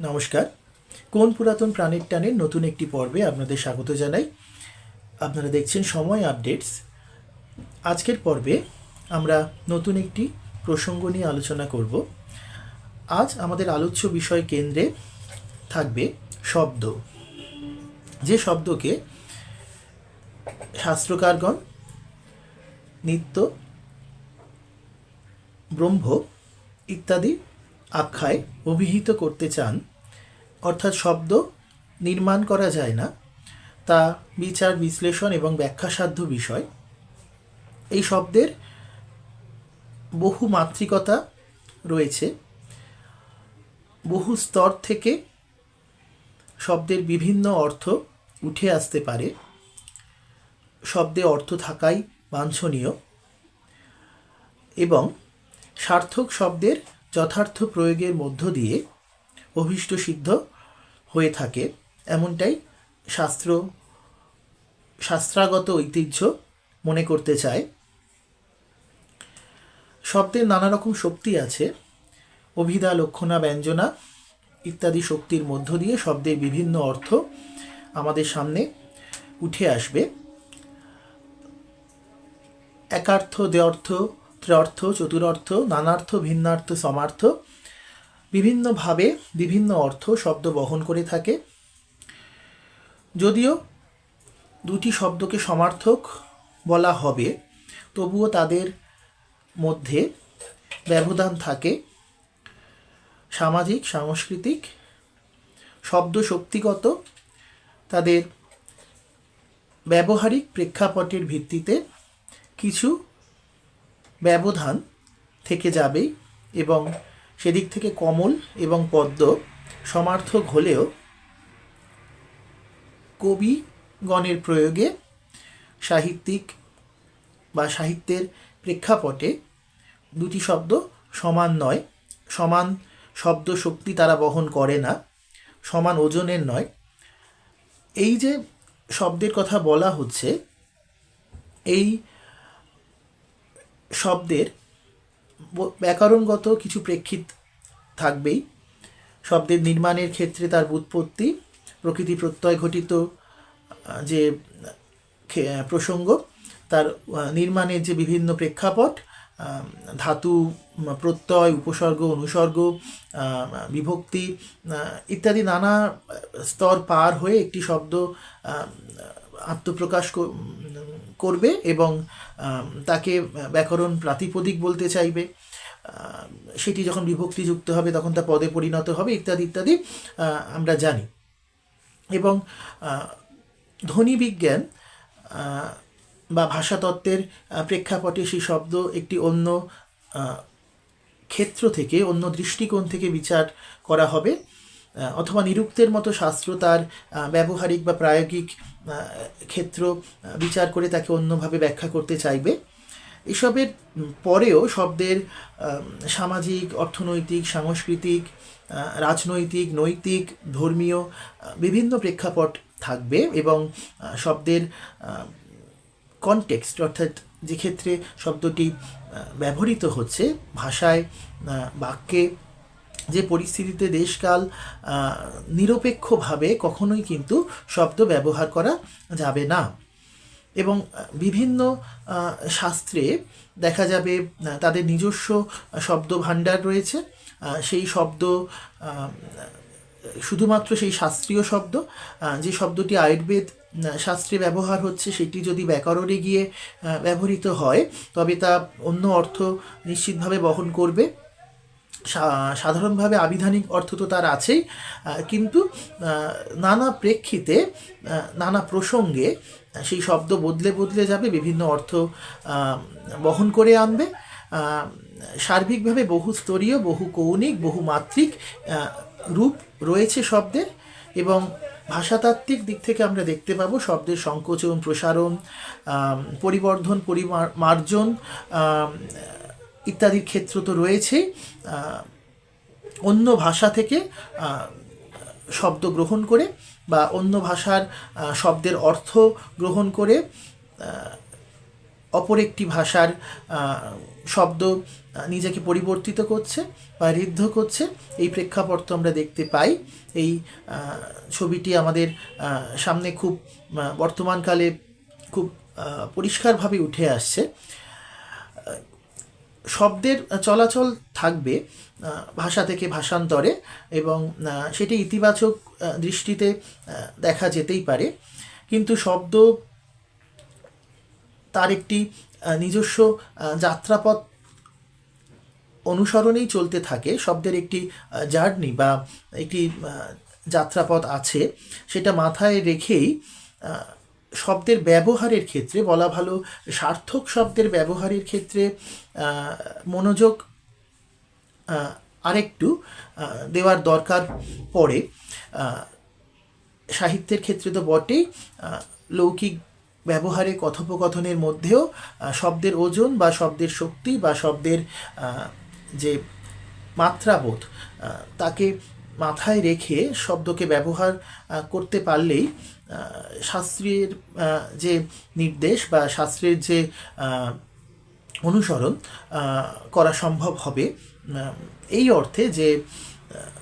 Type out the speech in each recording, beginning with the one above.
নমস্কার। কোন পুরাতন প্রাণীর টানের নতুন একটি পর্বে আপনাদের স্বাগত জানাই। আপনারা দেখছেন সময় আপডেটস। আজকের পর্বে আমরা নতুন একটি প্রসঙ্গ নিয়ে আলোচনা করব। আজ আমাদের আলোচ্য বিষয় কেন্দ্রে থাকবে শব্দ। যে শব্দকে শাস্ত্রকারগণ নিত্য, ব্রহ্ম ইত্যাদি আখ্যায় অভিহিত করতে চান, অর্থাৎ শব্দ নির্মাণ করা যায় না, তা বিচার, বিশ্লেষণ এবং ব্যাখ্যাসাধ্য বিষয়। এই শব্দের বহু মাত্রিকতা রয়েছে। বহু স্তর থেকে শব্দের বিভিন্ন অর্থ উঠে আসতে পারে। শব্দে অর্থ থাকাই বাঞ্ছনীয় এবং সার্থক শব্দের যথার্থ প্রয়োগের মধ্য দিয়ে অভীষ্ট সিদ্ধ হয়ে থাকে। এমনটাই শাস্ত্র, শাস্ত্রাগত ঐতিহ্য মনে করতে চায়। শব্দের নানা রকম শক্তি আছে। অভিধা, লক্ষণা, ব্যঞ্জনা ইত্যাদি শক্তির মধ্য দিয়ে শব্দের বিভিন্ন অর্থ আমাদের সামনে উঠে আসবে। একার্থ দ্বর্থ ত্রর্থ চতুরর্থ, নানার্থ, ভিন্নার্থ, সমার্থ বিভিন্নভাবে বিভিন্ন অর্থ শব্দ বহন করে থাকে। যদিও দুটি শব্দকে সমার্থক বলা হবে, তবুও তাদের মধ্যে ব্যবধান থাকে। সামাজিক, সাংস্কৃতিক শব্দ শক্তিগত তাদের ব্যবহারিক প্রেক্ষাপটের ভিত্তিতে কিছু ব্যবধান থেকে যাবে এবং সেদিক থেকে কমল এবং পদ্ম সমার্থক হলেও কবিগণের প্রয়োগে সাহিত্যিক বা সাহিত্যের প্রেক্ষাপটে দুটি শব্দ সমান নয়। সমান শব্দ শক্তি তারা বহন করে না, সমান ওজনের নয়। এই যে শব্দের কথা বলা হচ্ছে, এই শব্দের ব্যাকরণগত কিছু প্রেক্ষিত থাকবেই। শব্দের নির্মাণের ক্ষেত্রে তার উৎপত্তি, প্রকৃতি প্রত্যয় ঘটিত যে প্রসঙ্গ, তার নির্মাণের যে বিভিন্ন প্রেক্ষাপট ধাতু প্রত্যয়, উপসর্গ, অনুসর্গ বিভক্তি ইত্যাদি নানা স্তর পার হয়ে একটি শব্দ আত্মপ্রকাশ করবে এবং তাকে ব্যাকরণ প্রাতিপদিক বলতে চাইবে। সেটি যখন বিভক্তিযুক্ত হবে তখন তা পদে পরিণত হবে, ইত্যাদি ইত্যাদি আমরা জানি। এবং ধ্বনি বিজ্ঞান বা ভাষাতত্ত্বের প্রেক্ষাপটে সেই শব্দ একটি অন্য ক্ষেত্র থেকে, অন্য দৃষ্টিকোণ থেকে বিচার করা হবে। অথবা নিরুক্তের মতো শাস্ত্র তার ব্যবহারিক বা প্রায়োগিক ক্ষেত্র বিচার করে তাকে অন্যভাবে ব্যাখ্যা করতে চাইবে। এসবের পরেও শব্দের সামাজিক, অর্থনৈতিক, সাংস্কৃতিক রাজনৈতিক, নৈতিক, ধর্মীয় বিভিন্ন প্রেক্ষাপট থাকবে এবং শব্দের কনটেক্সট অর্থাৎ যে ক্ষেত্রে শব্দটি ব্যবহৃত হচ্ছে, ভাষায় বাক্যে যে পরিস্থিতিতে দেশকাল নিরপেক্ষভাবে কখনোই কিন্তু শব্দ ব্যবহার করা যাবে না। এবং বিভিন্ন শাস্ত্রে দেখা যাবে তাদের নিজস্ব শব্দ ভাণ্ডার রয়েছে। সেই শব্দ শুধুমাত্র সেই শাস্ত্রীয় শব্দ যে শব্দটি আয়ুর্বেদ শাস্ত্রে ব্যবহার হচ্ছে, সেটি যদি ব্যাকরণে গিয়ে ব্যবহৃত হয়, তবে তা অন্য অর্থ নিশ্চিতভাবে বহন করবে। সাধারণভাবে আবিধানিক অর্থ তো তার আছেই কিন্তু নানা প্রেক্ষিতে নানা প্রসঙ্গে সেই শব্দ বদলে বদলে যাবে, বিভিন্ন অর্থ বহন করে আনবে সার্বিকভাবে বহু স্তরীয়, বহু কৌণিক, বহু মাত্রিক রূপ রয়েছে শব্দের এবং ভাষাতাত্ত্বিক দিক থেকে আমরা দেখতে পাবো শব্দের সংকোচন, প্রসারণ পরিবর্ধন পরিমার্জন ইত্যাদির ক্ষেত্র তো রয়েছেই। আহ, অন্য ভাষা থেকে শব্দ গ্রহণ করে বা অন্য ভাষার শব্দের অর্থ গ্রহণ করে অপর একটি ভাষার শব্দ নিজেকে পরিবর্তিত করছে বা ঋদ্ধ করছে। এই প্রেক্ষাপট আমরা দেখতে পাই। এই ছবিটি আমাদের সামনে খুব বর্তমানকালে খুব পরিষ্কারভাবে উঠে আসছে। শব্দের চলাচল থাকবে ভাষা থেকে ভাষান্তরে এবং সেটি ইতিবাচক দৃষ্টিতে দেখা যেতেই পারে। কিন্তু শব্দ তার একটি নিজস্ব যাত্রাপথ অনুসরণেই চলতে থাকে। শব্দের একটি জার্নি বা একটি যাত্রাপথ আছে, সেটা মাথায় রেখেই শব্দের ব্যবহারের ক্ষেত্রে, বলা ভালো, সার্থক শব্দের ব্যবহারের ক্ষেত্রে মনোযোগ আরেকটু দেওয়ার দরকার পড়ে। সাহিত্যের ক্ষেত্রে তো বটেই লৌকিক ব্যবহারে কথোপকথনের মধ্যেও শব্দের ওজন বা শব্দের শক্তি বা শব্দের যে মাত্রাবোধ তাকে মাথায় রেখে শব্দকে ব্যবহার করতে পারলেই শাস্ত্রের যে নির্দেশ বা শাস্ত্রের যে অনুসরণ করা সম্ভব হবে এই অর্থে যে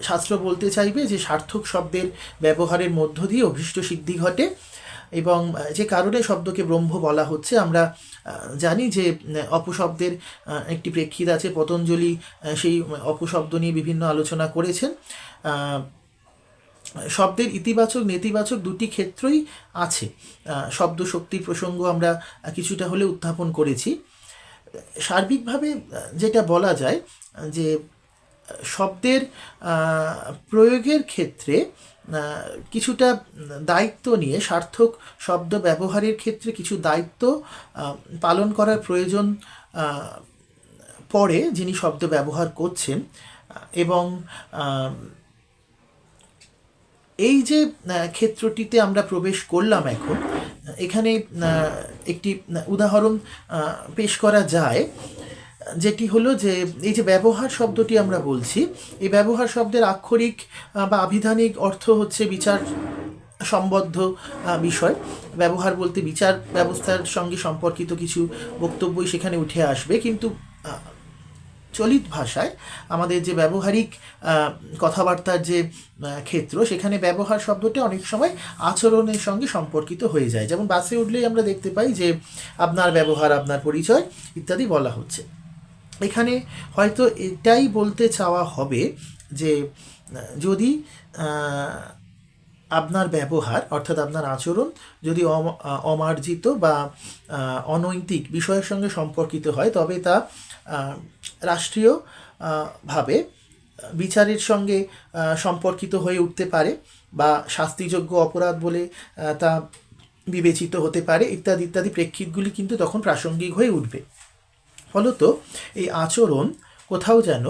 শাস্ত্র বলতে চাইবে যে সার্থক শব্দের ব্যবহারের মধ্য দিয়ে অভীষ্ট সিদ্ধি ঘটে এবং যে কারণে শব্দকে ব্রহ্ম বলা হচ্ছে। আমরা জানি যে অপশব্দের একটি প্রেক্ষিত আছে। পতঞ্জলি সেই অপশব্দ নিয়ে বিভিন্ন আলোচনা করেছেন। শব্দের ইতিবাচক, নেতিবাচক দুটি ক্ষেত্রই আছে। শব্দ শক্তির প্রসঙ্গ আমরা কিছুটা হলে উত্থাপন করেছি। সার্বিকভাবে যেটা বলা যায়, যে শব্দের প্রয়োগের ক্ষেত্রে কিছুটা দায়িত্ব নিয়ে সার্থক শব্দ ব্যবহারের ক্ষেত্রে কিছু দায়িত্ব পালন করার প্রয়োজন পড়ে যিনি শব্দ ব্যবহার করছেন। এবং এই যে ক্ষেত্রটিতে আমরা প্রবেশ করলাম এখন, এখানে একটি উদাহরণ পেশ করা যায়, যেটি হলো যে, এই যে ব্যবহার শব্দটি আমরা বলছি, এই ব্যবহার শব্দের আক্ষরিক বা আবিধানিক অর্থ হচ্ছে বিচার সম্বদ্ধ বিষয়। ব্যবহার বলতে বিচার ব্যবস্থার সঙ্গে সম্পর্কিত কিছু বক্তব্যই সেখানে উঠে আসবে, কিন্তু চলিত ভাষায় আমাদের যে ব্যবহারিক কথাবার্তার যে ক্ষেত্র, সেখানে ব্যবহার শব্দটি অনেক সময় আচরণের সঙ্গে সম্পর্কিত হয়ে যায়। যেমন বাসে উঠলেই আমরা দেখতে পাই যে, আপনার ব্যবহার, আপনার পরিচয় ইত্যাদি বলা হচ্ছে। এখানে হয়তো এটাই বলতে চাওয়া হবে যে যদি আপনার ব্যবহার, অর্থাৎ আপনার আচরণ, যদি অম- অমার্জিত বা অনৈতিক বিষয়ের সঙ্গে সম্পর্কিত হয়, তবে তা রাষ্ট্রীয় ভাবে বিচারের সঙ্গে সম্পর্কিত হয়ে উঠতে পারে বা শাস্তিযোগ্য অপরাধ বলে তা বিবেচিত হতে পারে, ইত্যাদি ইত্যাদি প্রেক্ষিতগুলি কিন্তু তখন প্রাসঙ্গিক হয়ে উঠবে। ফলত এই আচরণ কোথাও যেন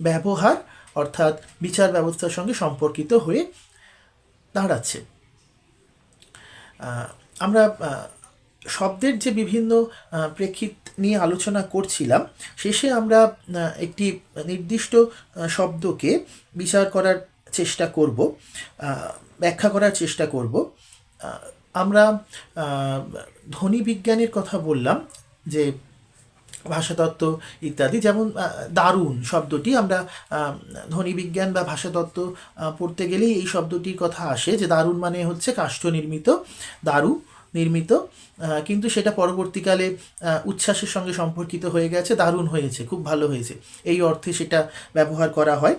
ব্যবহার, অর্থাৎ বিচার ব্যবস্থার সঙ্গে সম্পর্কিত হয়ে দাঁড়াচ্ছে। আমরা শব্দের যে বিভিন্ন প্রেক্ষিত নিয়ে আলোচনা করছিলাম, শেষে আমরা একটি নির্দিষ্ট শব্দকে বিচার করার চেষ্টা করব ব্যাখ্যা করার চেষ্টা করব। আমরা ধ্বনি বিজ্ঞানের কথা বললাম যে ভাষাতত্ত্ব ইত্যাদি যেমন দারুণ শব্দটি আমরা আহ, ধ্বনিবিজ্ঞান বা ভাষাতত্ত্ব পড়তে গেলেই এই শব্দটির কথা আসে যে দারুণ মানে হচ্ছে কাষ্ঠ নির্মিত দারু নির্মিত কিন্তু সেটা পরবর্তীকালে উচ্ছ্বাসের সঙ্গে সম্পর্কিত হয়ে গেছে দারুণ হয়েছে খুব ভালো হয়েছে। এই অর্থে সেটা ব্যবহার করা হয়।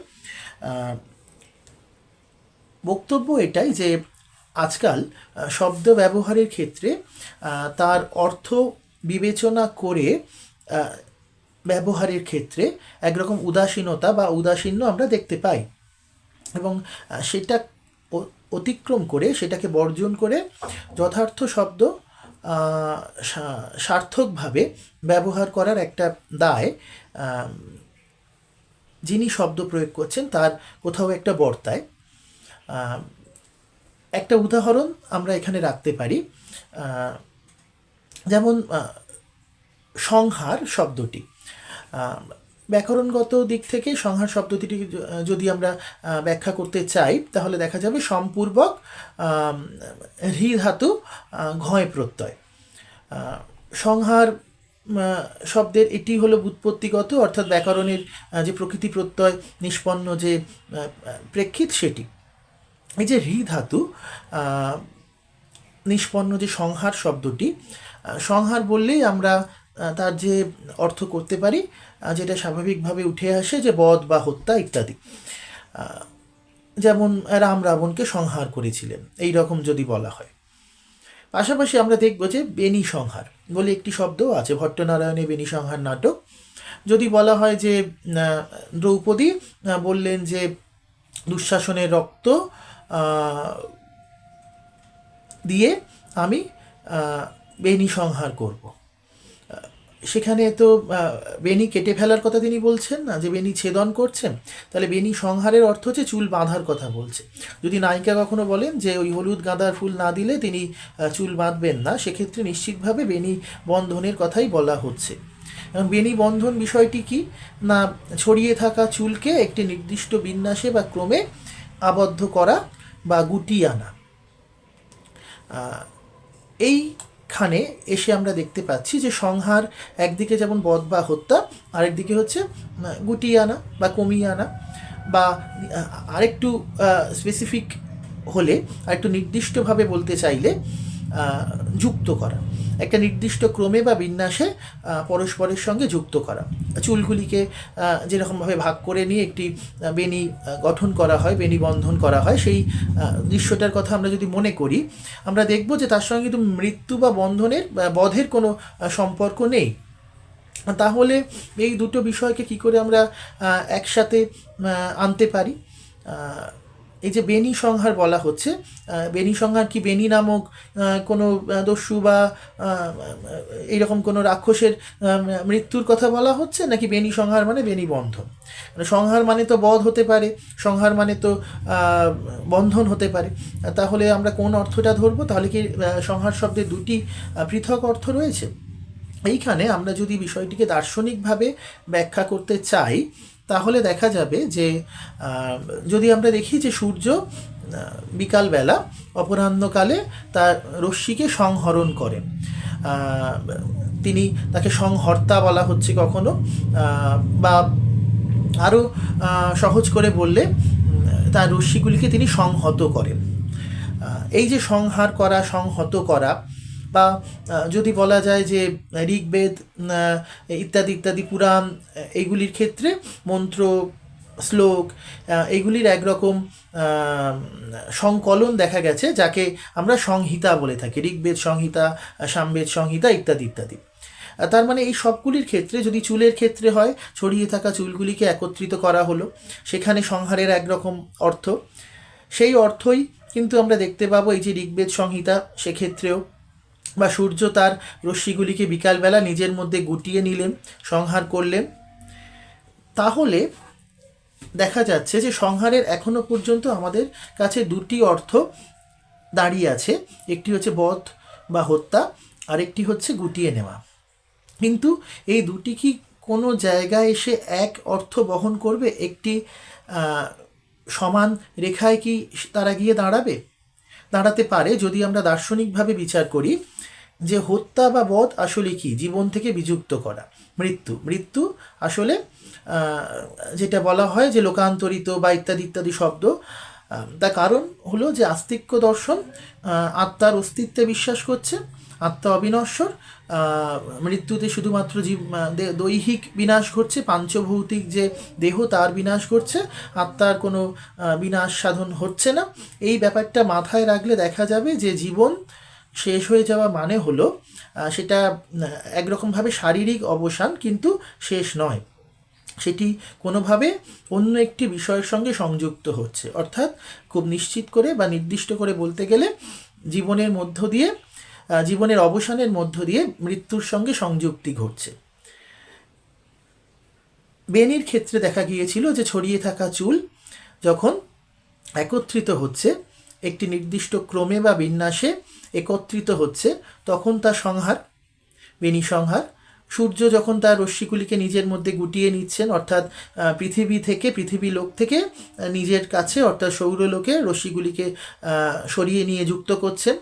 বক্তব্য এটাই যে আজকাল শব্দ ব্যবহারের ক্ষেত্রে তার অর্থ বিবেচনা করে ব্যবহারের ক্ষেত্রে একরকম উদাসীনতা বা উদাসীন্য আমরা দেখতে পাই। এবং সেটা অতিক্রম করে, সেটাকে বর্জন করে যথার্থ শব্দ সার্থকভাবে ব্যবহার করার একটা দায় যিনি শব্দ প্রয়োগ করছেন তার কোথাও একটা বর্তায়। একটা উদাহরণ আমরা এখানে রাখতে পারি। যেমন সংহার শব্দটি। ব্যাকরণগত দিক থেকে সংহার শব্দটি যদি আমরা ব্যাখ্যা করতে চাই, তাহলে দেখা যাবে সম্পূর্বক হ্রি ধাতু ঘয় প্রত্যয়। সংহার শব্দের এটি হলো বুৎপত্তিগত অর্থাৎ ব্যাকরণের যে প্রকৃতি প্রত্যয়, নিষ্পন্ন যে প্রেক্ষিত সেটি। এই যে রি ধাতু নিষ্পন্ন যে সংহার শব্দটি সংহার বললেই আমরা তার যে অর্থ করতে পারি যেটা স্বাভাবিকভাবে উঠে আসে যে বধ বা হত্যা ইত্যাদি। যেমন রাম রাবণকে সংহার করেছিলেন, এই রকম যদি বলা হয়। পাশাপাশি আমরা দেখব যে বেনি সংহার বলে একটি শব্দ আছে ভট্টনারায়ণের বেনি সংহার নাটক। যদি বলা হয় যে দ্রৌপদী বললেন যে দুঃশাসনের রক্ত দিয়ে আমি বেনি সংহার করব। সেখানে তো বেনি কেটে ফেলার কথা তিনি বলছেন না যে বেনি ছেদন করছেন তাহলে বেনি সংহারের অর্থ হচ্ছে চুল বাঁধার কথা বলছে। যদি নায়িকা কখনো বলেন যে ওই হলুদ গাঁদার ফুল না দিলে তিনি চুল বাঁধবেন না সেক্ষেত্রে নিশ্চিতভাবে বেনি বন্ধনের কথাই বলা হচ্ছে। এবং বেনি বন্ধন বিষয়টি কি? না ছড়িয়ে থাকা চুলকে একটি নির্দিষ্ট বিন্যাসে বা ক্রমে আবদ্ধ করা বা গুটিয়ে আনা। আহ, এইখানে এসে আমরা দেখতে পাচ্ছি যে সংহার একদিকে যেমন বধ বা হত্যা, আরেকদিকে হচ্ছে গুটিয়ে আনা বা কমিয়ে আনা বা আরেকটু স্পেসিফিক হলে, আরেকটু নির্দিষ্টভাবে বলতে চাইলে যুক্ত করা। একটা নির্দিষ্ট ক্রমে বা বিন্যাসে পরস্পরের সঙ্গে যুক্ত করা। চুলগুলিকে যেরকমভাবে ভাগ করে নিয়ে একটি বেনি গঠন করা হয় বেনি বন্ধন করা হয়, সেই দৃশ্যটার কথা আমরা যদি মনে করি, আমরা দেখব যে তার সঙ্গে কিন্তু মৃত্যু বা বন্ধনের বধের কোনো সম্পর্ক নেই। তাহলে এই দুটো বিষয়কে কি করে আমরা একসাথে আনতে পারি? এই যে বেনি সংহার বলা হচ্ছে বেনি সংহার কি বেনি নামক কোনো দস্যু বা এইরকম কোনো রাক্ষসের মৃত্যুর কথা বলা হচ্ছে নাকি বেনি সংহার মানে বেনি বন্ধন? মানে সংহার মানে তো বধ হতে পারে, সংহার মানে তো বন্ধন হতে পারে। তাহলে আমরা কোন অর্থটা ধরবো? তাহলে কি সংহার শব্দের দুটি পৃথক অর্থ রয়েছে? এইখানে আমরা যদি বিষয়টিকে দার্শনিকভাবে ব্যাখ্যা করতে চাই তাহলে দেখা যাবে যে যদি আমরা দেখি যে সূর্য বিকালবেলা অপরাহ্নকালে তার রশ্মিকে সংহরণ করেন। তিনি তাকে সংহর্তা বলা হচ্ছে কখনো। বা আরও সহজ করে বললে তার রশ্মিগুলিকে তিনি সংহত করেন। এই যে সংহার করা, সংহত করা বা যদি বলা যায় যে ঋগ্বেদ ইত্যাদি ইত্যাদি পুরাণ এইগুলির ক্ষেত্রে মন্ত্র শ্লোক আহ, এইগুলির একরকম সংকলন দেখা গেছে যাকে আমরা সংহিতা বলে থাকি। ঋগ্বেদ সংহিতা সামবেদ সংহিতা ইত্যাদি ইত্যাদি। তার মানে এই সবগুলির ক্ষেত্রে যদি চুলের ক্ষেত্রে হয় ছড়িয়ে থাকা চুলগুলিকে একত্রিত করা হলো সেখানে সংহারের একরকম অর্থ। সেই অর্থই কিন্তু আমরা দেখতে পাবো এই যে ঋগ্বেদ সংহিতা সেক্ষেত্রেও বা সূর্য তার রশ্মিগুলিকে বিকালবেলা নিজের মধ্যে গুটিয়ে নিলেন, সংহার করলেন। তাহলে দেখা যাচ্ছে যে সংহারের এখনও পর্যন্ত আমাদের কাছে দুটি অর্থ দাঁড়িয়ে আছে। একটি হচ্ছে বধ বা হত্যা আরেকটি হচ্ছে গুটিয়ে নেওয়া। কিন্তু এই দুটি কি কোনো জায়গায় এসে এক অর্থ বহন করবে? একটি সমান রেখায় কি তারা গিয়ে দাঁড়াবে? দাঁড়াতে পারে যদি আমরা দার্শনিকভাবে বিচার করি যে হত্যা বা বধ আসলে কি? জীবন থেকে বিযুক্ত করা। মৃত্যু। মৃত্যু আসলে যেটা বলা হয় যে লোকান্তরিত বা ইত্যাদি ইত্যাদি শব্দ তার কারণ হলো যে আস্তিক্য দর্শন আত্মার অস্তিত্বে বিশ্বাস করছে, আত্মা অবিনশ্বর মৃত্যুতে শুধুমাত্র জীব দৈহিক বিনাশ ঘটছে, পাঞ্চভৌতিক যে দেহ, তার বিনাশ ঘটছে, আত্মার কোনো বিনাশ সাধন হচ্ছে না। এই ব্যাপারটা মাথায় রাখলে দেখা যাবে যে জীবন শেষ হয়ে যাওয়া মানে হলো সেটা একরকমভাবে শারীরিক অবসান কিন্তু শেষ নয়। সেটি কোনোভাবে অন্য একটি বিষয়ের সঙ্গে সংযুক্ত হচ্ছে। অর্থাৎ খুব নিশ্চিত করে বা নির্দিষ্ট করে বলতে গেলে জীবনের মধ্য দিয়ে জীবনের অবসানের মধ্য দিয়ে মৃত্যুর সঙ্গে সংযুক্তি ঘটছে। বেনির ক্ষেত্রে দেখা গিয়েছিল যে ছড়িয়ে থাকা চুল যখন একত্রিত হচ্ছে, একটি নির্দিষ্ট ক্রমে বা বিন্যাসে একত্রিত হচ্ছে, তখন তা সংহার, বেনি সংহার। সূর্য যখন তার রশ্মিগুলিকে নিজের মধ্যে গুটিয়ে নিচ্ছেন, অর্থাৎ পৃথিবী থেকে, পৃথিবী লোক থেকে নিজের কাছে, অর্থাৎ সৌরলোকে রশ্মিগুলিকে সরিয়ে নিয়ে যুক্ত করছেন।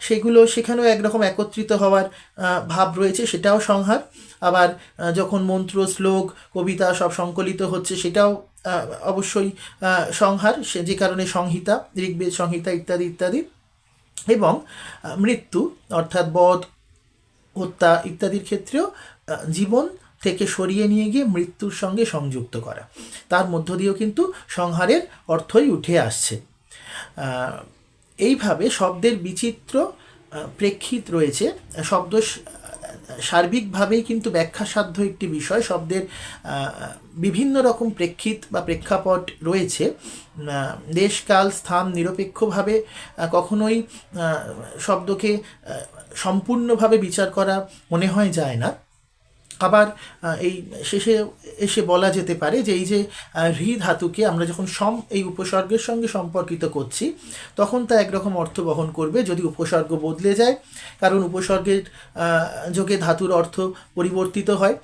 সেগুলো সেখানেও একরকম একত্রিত হওয়ার ভাব রয়েছে, সেটাও সংহার। আবার যখন মন্ত্র, শ্লোক, কবিতা সব সংকলিত হচ্ছে, সেটাও অবশ্যই সংহার, সে যে কারণে সংহিতা, ঋগ্বেদ সংহিতা ইত্যাদি ইত্যাদি। এবং মৃত্যু, অর্থাৎ বধ, হত্যা ইত্যাদির ক্ষেত্রেও জীবন থেকে সরিয়ে নিয়ে গিয়ে মৃত্যুর সঙ্গে সংযুক্ত করা। তার মধ্য দিয়েও কিন্তু সংহারের অর্থই উঠে আসছে। এইভাবে শব্দের বিচিত্র প্রেক্ষিত রয়েছে। শব্দ সার্বিকভাবেই কিন্তু ব্যাখ্যাসাধ্য একটি বিষয়। শব্দের বিভিন্ন রকম প্রেক্ষিত বা প্রেক্ষাপট রয়েছে। দেশকাল স্থান নিরপেক্ষভাবে কখনোই শব্দকে সম্পূর্ণভাবে বিচার করা মনে হয় যায় না। আবার এই শেষে এসে বলা যেতে পারে যে এই যে হৃ ধাতুকে আমরা যখন সম, এই উপসর্গের সঙ্গে সম্পর্কিত করছি, তখন তা একরকম অর্থ বহন করবে যদি উপসর্গ বদলে যায়। কারণ উপসর্গের যোগে ধাতুর অর্থ পরিবর্তিত হয়।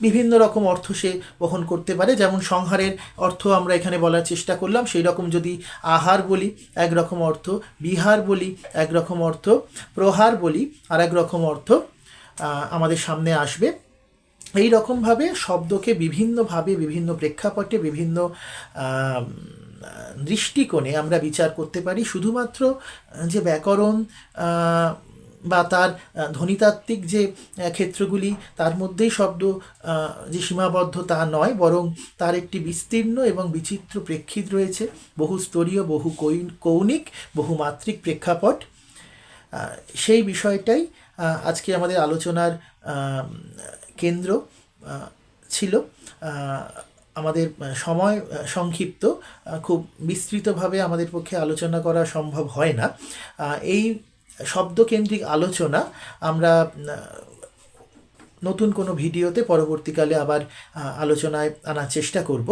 বিভিন্ন রকম অর্থ সে বহন করতে পারে। যেমন সংহারের অর্থ আমরা এখানে বলার চেষ্টা করলাম। সেই রকম যদি আহার বলি, একরকম অর্থ বিহার বলি, একরকম অর্থ প্রহার বলি আর এক রকম অর্থ আমাদের সামনে আসবে। এই রকমভাবে শব্দকে বিভিন্নভাবে, বিভিন্ন প্রেক্ষাপটে, বিভিন্ন দৃষ্টিকোণে আমরা বিচার করতে পারি। শুধুমাত্র যে ব্যাকরণ বা তার ধ্বনিতাত্ত্বিক যে ক্ষেত্রগুলি, তার মধ্যেই শব্দ যে সীমাবদ্ধ তা নয়, বরং তার একটি বিস্তীর্ণ এবং বিচিত্র প্রেক্ষিত রয়েছে। বহু স্তরীয়, বহু কৌণিক বহুমাত্রিক প্রেক্ষাপট। সেই বিষয়টাই আজকে আমাদের আলোচনার কেন্দ্র ছিল আমাদের সময় সংক্ষিপ্ত খুব বিস্তৃতভাবে আমাদের পক্ষে আলোচনা করা সম্ভব হয় না। এই শব্দকেন্দ্রিক আলোচনা আমরা নতুন কোনো ভিডিওতে পরবর্তীকালে আবার আলোচনায় আনার চেষ্টা করব।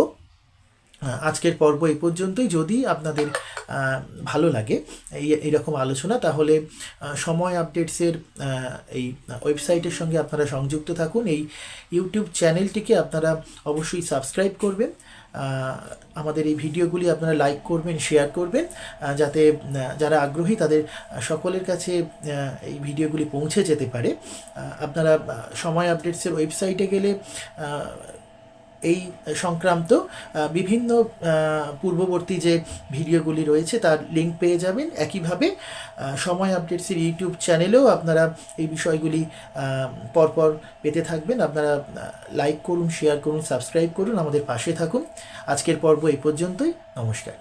আজকের পর্ব এই পর্যন্তই। যদি আপনাদের ভালো লাগে এই, এইরকম আলোচনা, তাহলে সময় আপডেটসের এই ওয়েবসাইটের সঙ্গে আপনারা সংযুক্ত থাকুন। এই ইউটিউব চ্যানেলটিকে আপনারা অবশ্যই সাবস্ক্রাইব করবেন। আমাদের এই ভিডিওগুলি আপনারা লাইক করবেন, শেয়ার করবেন যাতে যারা আগ্রহী তাদের সকলের কাছে এই ভিডিওগুলি পৌঁছে যেতে পারে। আপনারা সময় আপডেটসের ওয়েবসাইটে গেলে এই সংক্রান্ত বিভিন্ন পূর্ববর্তী যে ভিডিওগুলি রয়েছে তার লিঙ্ক পেয়ে যাবেন। একইভাবে সময় আপডেটসের ইউটিউব চ্যানেলেও আপনারা এই বিষয়গুলি পরপর পেতে থাকবেন। আপনারা লাইক করুন শেয়ার করুন সাবস্ক্রাইব করুন, আমাদের পাশে থাকুন। আজকের পর্ব এই পর্যন্তই। নমস্কার।